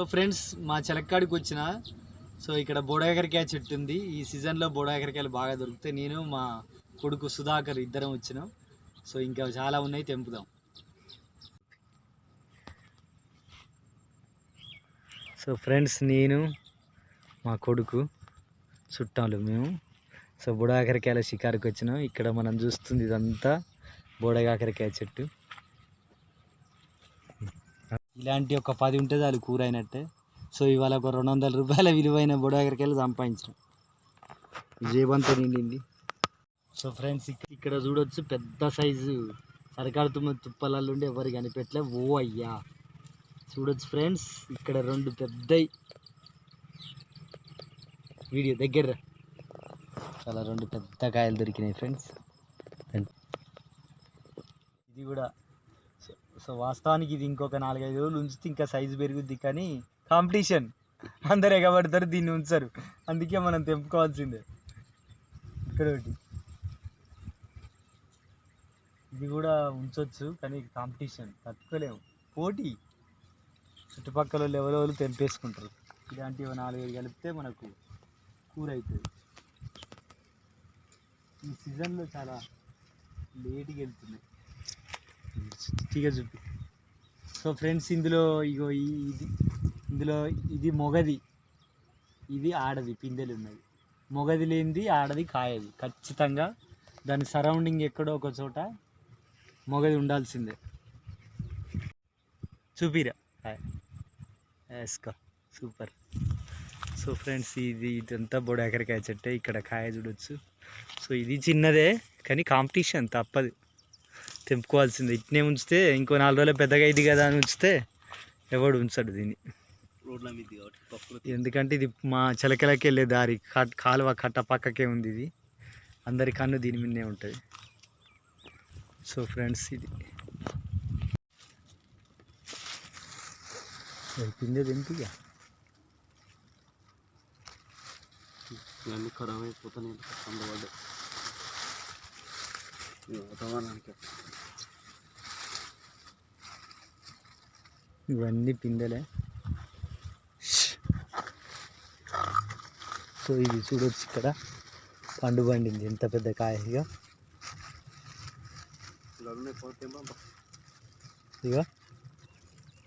So friends మా చిలక్కాడికి వచ్చిన so ఇక్కడ బోడాకరికాయ చెట్టు ఉంది. ఈ సీజన్లో బోడాకరికాయలు బాగా దొరుకుతాయి. నేను మా కొడుకు సుధాకర్ ఇద్దరం వచ్చినాం. సో ఇంకా చాలా ఉన్నాయి తెంపుదాం. సో ఫ్రెండ్స్ నేను మా కొడుకు చుట్టాలు మేము సో బుడాకరికాయల షికారుకి వచ్చినాం ఇక్కడ మనం చూస్తుంది ఇదంతా బోడగాకరికాయ చెట్టు. ఇలాంటి ఒక పది ఉంటే చాలు కూర అయినట్టే సో ఇవాళ ఒక రెండు వందల రూపాయల విలువైన బొడగరికెళ్ళి సంపాదించడం జీవంతం నిండింది. సో ఫ్రెండ్స్ ఇక్కడ చూడొచ్చు పెద్ద సైజు సరకారు తుమ్మ తుప్పలలో ఉండి ఎవరు కనిపెట్టలే. ఓ అయ్యా. చూడొచ్చు ఫ్రెండ్స్ ఇక్కడ రెండు పెద్దయి. వీడియో దగ్గర చాలా రెండు పెద్ద కాయలు దొరికినాయి ఫ్రెండ్స్. ఇది కూడా సో- వాస్తవానికి ఇది ఇంకొక నాలుగైదు రోజులు ఉంచితే ఇంకా సైజు పెరుగుద్ది కానీ కాంపిటీషన్ అందరు ఎగబడతారు దీన్ని ఉంచరు. అందుకే మనం తెంపుకోవాల్సిందే. ఇక్కడ ఒకటి. ఇది కూడా ఉంచవచ్చు కానీ కాంపిటీషన్ తట్టుకోలేము. పోటీ. చుట్టుపక్కల వాళ్ళు ఎవరెవరు తెంపేసుకుంటారు. ఇలాంటివి నాలుగైదు కలిపితే మనకు కూర అవుతుంది ఈ సీజన్లో చాలా లేట్గా వెళ్తున్నాయి. చిట్టిగా చూపి సో ఫ్రెండ్స్ ఇందులో ఇగో ఈ- ఇది ఇందులో ఇది మొగది. ఇది ఆడది పిందెలు ఉన్నది మొగది లేనిది ఆడది కాయది. ఖచ్చితంగా దాని సరౌండింగ్ ఎక్కడో ఒక చోట మొగది ఉండాల్సిందే. చూపిరా. వేసుకో. సూపర్. సో ఫ్రెండ్స్ ఇది ఇదంతా బొడాకరికాయ చెట్టే. ఇక్కడ కాయ చూడొచ్చు. సో ఇది చిన్నదే కానీ కాంపిటీషన్ తప్పదు. తెంపుకోవాల్సిందే. ఇట్నే ఉంచితే ఇంకో నాలుగు రోజులు పెద్దగా ఇది కదా అని ఉంచితే ఎవడు ఉంచడు దీన్ని. ఎందుకంటే ఇది మా చిలకలకి వెళ్ళే దారి కాలువ కట్ట పక్కకే ఉంది ఇది. అందరి కన్ను దీని మీదనే ఉంటుంది. సో ఫ్రెండ్స్ ఇది. పిందే తెంపిగా ఇవన్నీ ఖరాబ్ ఈ వాతావరణానికి ఇవన్నీ పిందెలే. సో ఇది చూడొచ్చు ఇక్కడ. పండు పండింది. ఎంత పెద్ద కాయగా ఇక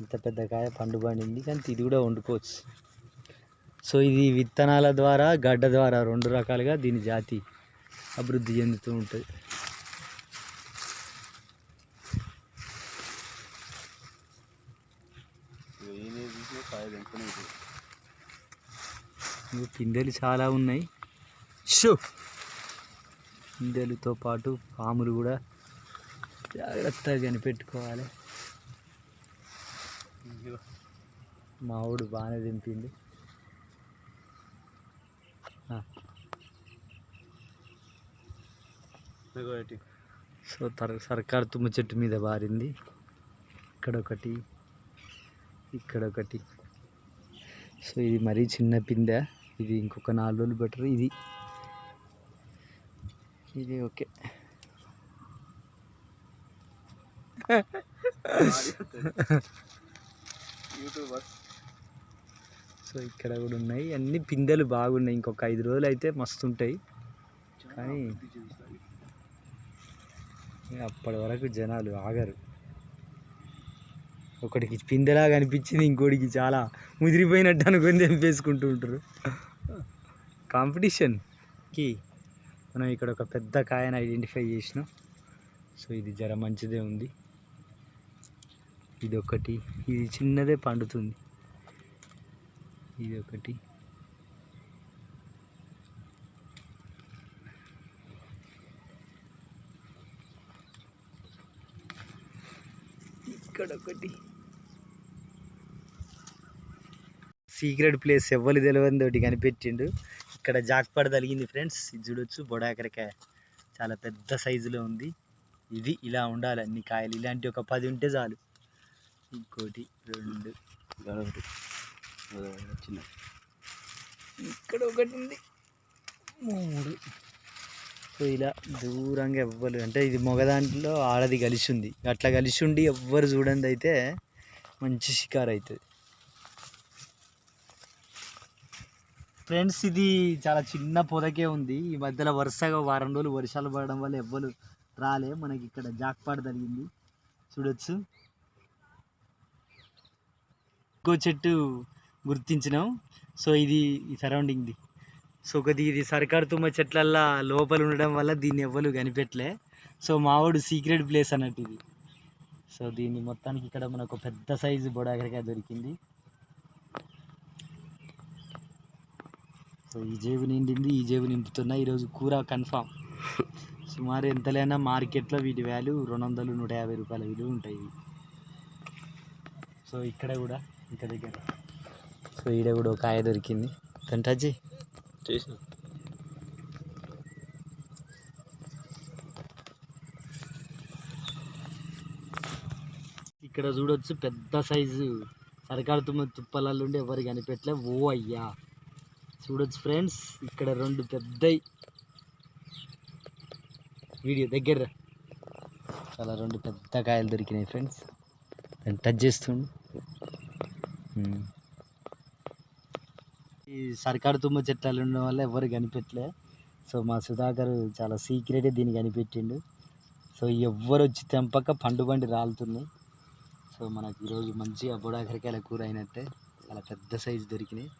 ఇంత పెద్ద కాయ పండు పండింది. కానీ ఇది కూడా వండుకోవచ్చు. సో ఇది విత్తనాల ద్వారా గడ్డ ద్వారా రెండు రకాలుగా దీని జాతి అభివృద్ధి చెందుతూ ఉంటుంది ఏనే చూసినా కాయ వెంటనే ఇవి పిందెలు చాలా ఉన్నాయి. షో. పిందెలతో పాటు పాములు కూడా జాగ్రత్తగా కనిపెట్టుకోవాలి. మా ఊడు బాగానే దింపింది సో తర సర్కార్ తుమ్మ చెట్టు మీద బారింది. ఇక్కడ ఒకటి ఇక్కడ ఒకటి సో ఇది మరీ చిన్న పిందె ఇది ఇంకొక నాలుగు రోజులు బెటర్. ఇది. ఇది ఓకే. సో ఇక్కడ కూడా ఉన్నాయి. అన్ని పిందెలు బాగున్నాయి. ఇంకొక ఐదు రోజులు అయితే మస్తు ఉంటాయి. కానీ అప్పటి వరకు జనాలు ఆగరు. ఒకటికి పిందెలాగా అనిపించింది ఇంకోటికి చాలా ముదిరిపోయినట్టు అనుకొని తెంపేసుకుంటూ ఉంటారు. కాంపిటీషన్కి మనం ఇక్కడ ఒక పెద్ద కాయను ఐడెంటిఫై చేసినాం. సో ఇది జర మంచిదే ఉంది. ఇది ఒకటి ఇది చిన్నదే పండుతుంది. ఇది ఒకటి ఇక్కడ ఒకటి సీక్రెట్ ప్లేస్ ఎవ్వరు తెలియని తోటి కనిపెట్టిండు. ఇక్కడ జాక్పాడ తగిలింది ఫ్రెండ్స్. ఇది చూడొచ్చు. బొడాకరకాయ చాలా పెద్ద సైజులో ఉంది. ఇది ఇలా ఉండాలి అన్ని కాయలు. ఇలాంటి ఒక పది ఉంటే చాలు. ఇంకోటి రెండు. చిన్న. ఇక్కడ ఒకటి ఉంది. మూడు. సో ఇలా దూరంగా ఎవ్వరు అంటే ఇది మగ దాంట్లో ఆడది కలిసి ఉంది. అట్లా కలిసి ఉండి ఎవ్వరు చూడండి అయితే మంచి షికారు అవుతుంది ఫ్రెండ్స్ ఇది చాలా చిన్న పొదకే ఉంది. ఈ మధ్యలో వరుసగా వారం రోజులు వర్షాలు పడడం వల్ల ఎవ్వరు రాలే. మనకి ఇక్కడ జాక్పాట్ జరిగింది. చూడొచ్చు. ఇంకో చెట్టు గుర్తించినాం. సో ఇది ఈ సరౌండింగ్ది సో కొద్ది ఇది సర్కారు తుమ్మ చెట్లల్లా లోపల ఉండడం వల్ల దీన్ని ఎవ్వరు కనిపెట్టలే. సో మావాడు సీక్రెట్ ప్లేస్ అన్నట్టు ఇది. సో దీన్ని మొత్తానికి ఇక్కడ మనకు పెద్ద సైజు బొడాకరికాయ దొరికింది. సో ఈ జేబు నిండింది ఈ జేబు నింపుతున్నా ఈరోజు కూర కన్ఫామ్. సుమారు ఎంతలైనా మార్కెట్లో వీటి వాల్యూ రెండు వందలు నూట యాభై రూపాయల విలువ ఉంటాయి. సో ఇక్కడ కూడా ఇంకా దగ్గర. సో ఈడ కూడా ఒక కాయ దొరికింది. కంటాజీ చేసిన. ఇక్కడ చూడొచ్చు పెద్ద సైజు. సరకారు తుమ్మ తుప్పలలో ఉండి ఎవరు కనిపెట్టలే? ఓ అయ్యా! చూడొచ్చు ఫ్రెండ్స్. ఇక్కడ రెండు పెద్దవి వీడియో దగ్గర చాలా రెండు పెద్ద కాయలు దొరికినాయి ఫ్రెండ్స్. దాన్ని టచ్ చేస్తుండు. ఈ సర్కారు తుమ్మ చెట్టాలు ఉండడం వల్ల ఎవరు కనిపెట్టలే. సో మా సుధాకర్ చాలా సీక్రెట్ దీన్ని కనిపెట్టిండు. సో ఎవ్వరు వచ్చి తెంపక పండు బండి రాలుతున్నాయి. సో మనకి ఈరోజు మంచిగా బుడాకరికాయల కూర అయినట్టే. చాలా పెద్ద సైజు దొరికినాయి.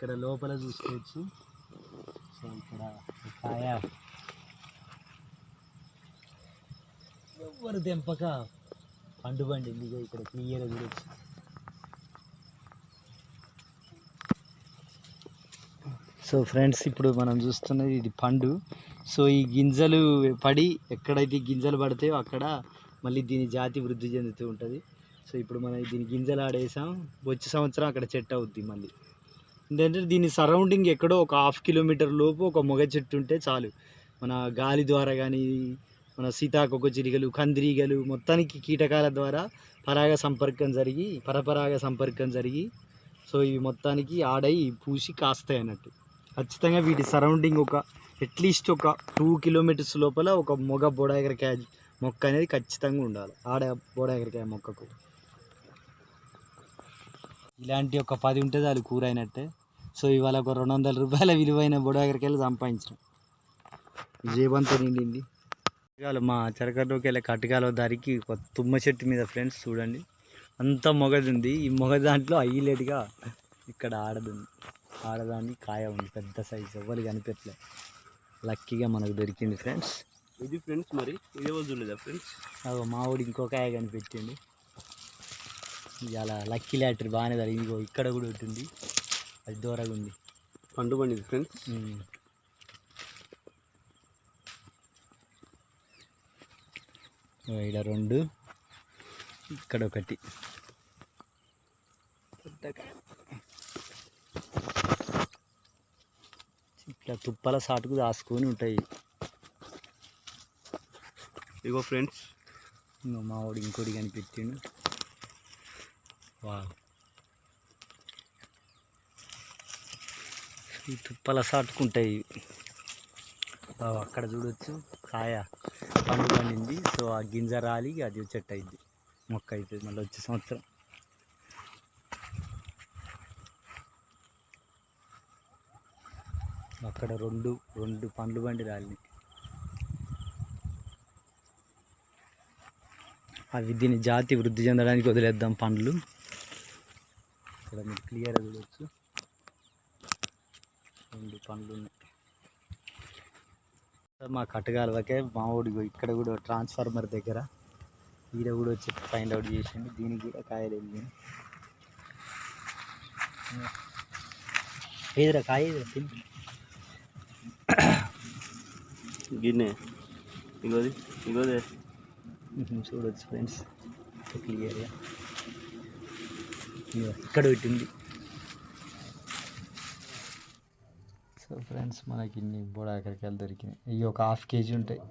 ఇక్కడ లోపల చూసుకోవచ్చు. సో ఇక్కడ కాయ. ఎవరు తెంపక పండు పండింది ఇక్కడ క్లియర్ చూడొచ్చు. సో ఫ్రెండ్స్ ఇప్పుడు మనం చూస్తున్నది ఇది పండు. సో ఈ గింజలు పడి ఎక్కడైతే గింజలు పడతాయో అక్కడ మళ్ళీ దీని జాతి వృద్ధి చెందుతూ ఉంటుంది. సో ఇప్పుడు మనం దీని గింజలు ఆడేసాం. వచ్చే సంవత్సరం అక్కడ చెట్టు అవుద్ది మళ్ళీ. ఏంటంటే దీని సరౌండింగ్ ఎక్కడో ఒక హాఫ్ కిలోమీటర్ లోపు ఒక మొగ చెట్టు ఉంటే చాలు. మన గాలి ద్వారా కానీ మన సీతాకొక చిరిగలు కందిరీగలు మొత్తానికి కీటకాల ద్వారా పరాగ సంపర్కం జరిగి పరపరాగ సంపర్కం జరిగి సో ఇవి మొత్తానికి ఆడై పూసి కాస్తాయి అన్నట్టు. ఖచ్చితంగా వీటి సరౌండింగ్ ఒక అట్లీస్ట్ ఒక టూ కిలోమీటర్స్ లోపల ఒక మొగ బోడాగరకాయ మొక్క అనేది ఖచ్చితంగా ఉండాలి. ఆడ బోడాగరకాయ మొక్కకు. ఇలాంటి ఒక పది ఉంటే చాలు కూర అయినట్టే సో ఇవాళ ఒక రెండు వందల రూపాయల విలువైన బొడాగరికాయలు సంపాదించాం జేబంతా నిండింది. కటకాలు మా చెరకట్లోకి వెళ్ళే కటకాల దారికి ఒక తుమ్మ చెట్టు మీద ఫ్రెండ్స్ చూడండి. అంత మొగది ఉంది ఈ మొగ దాంట్లో హైలైట్గా ఇక్కడ ఆడది ఆడదాన్ని కాయ ఉంది. పెద్ద సైజు ఎవరు కనిపెట్టలే. లక్కీగా మనకు దొరికింది ఫ్రెండ్స్. ఇది ఫ్రెండ్స్ మరి? ఇది చూడలేదా ఫ్రెండ్స్? అగో మావాడు ఇంకో కాయ కనిపెట్టిండు. ఇలా లక్కీ లాటరీ బాగానే జరిగింది. ఇక్కడ కూడా ఉంది అది దూరంగా ఉంది. పండు పండింది ఫ్రెండ్స్ ఈడ రెండు ఇక్కడ ఒకటి. పెద్దగా. ఇట్లా తుప్పల సాటుకు దాసుకొని ఉంటాయి. ఇగో ఫ్రెండ్స్. ఇంకో మావాడు ఇంకోటి కనిపెట్టిండు. వా ఈ తుప్పల సాటుకుంటాయి. అక్కడ చూడొచ్చు. కాయ పండు పండింది. సో ఆ గింజ రాలి అది చెట్టు అయింది. మొక్క అవుతుంది మళ్ళీ వచ్చే సంవత్సరం. అక్కడ రెండు రెండు పండ్లు బండి రాలి అవి దీని జాతి వృద్ధి చెందడానికి వదిలేద్దాం పండ్లు. ఇక్కడ మీరు క్లియర్గా చూడవచ్చు పండ్లు ఉన్నాయి మా కట్టగాలవకే మా ఊడిగో ఇక్కడ కూడా ట్రాన్స్ఫార్మర్ దగ్గర ఈడ కూడా వచ్చి ఫైండ్ అవుట్ చేసిండు. దీనికి కూడా కాయలు వెళ్ళింది ఏదిరా కాయ గిన్నె. ఇగోది ఇగోదే. చూడొచ్చు ఫ్రెండ్స్. క్లియర్గా ఇక్కడ పెట్టింది. ఫ్రెండ్స్ మనకి ఇన్ని బోడాకరికాయలు దొరికినాయి. ఇవి ఒక హాఫ్ కేజీ ఉంటాయి.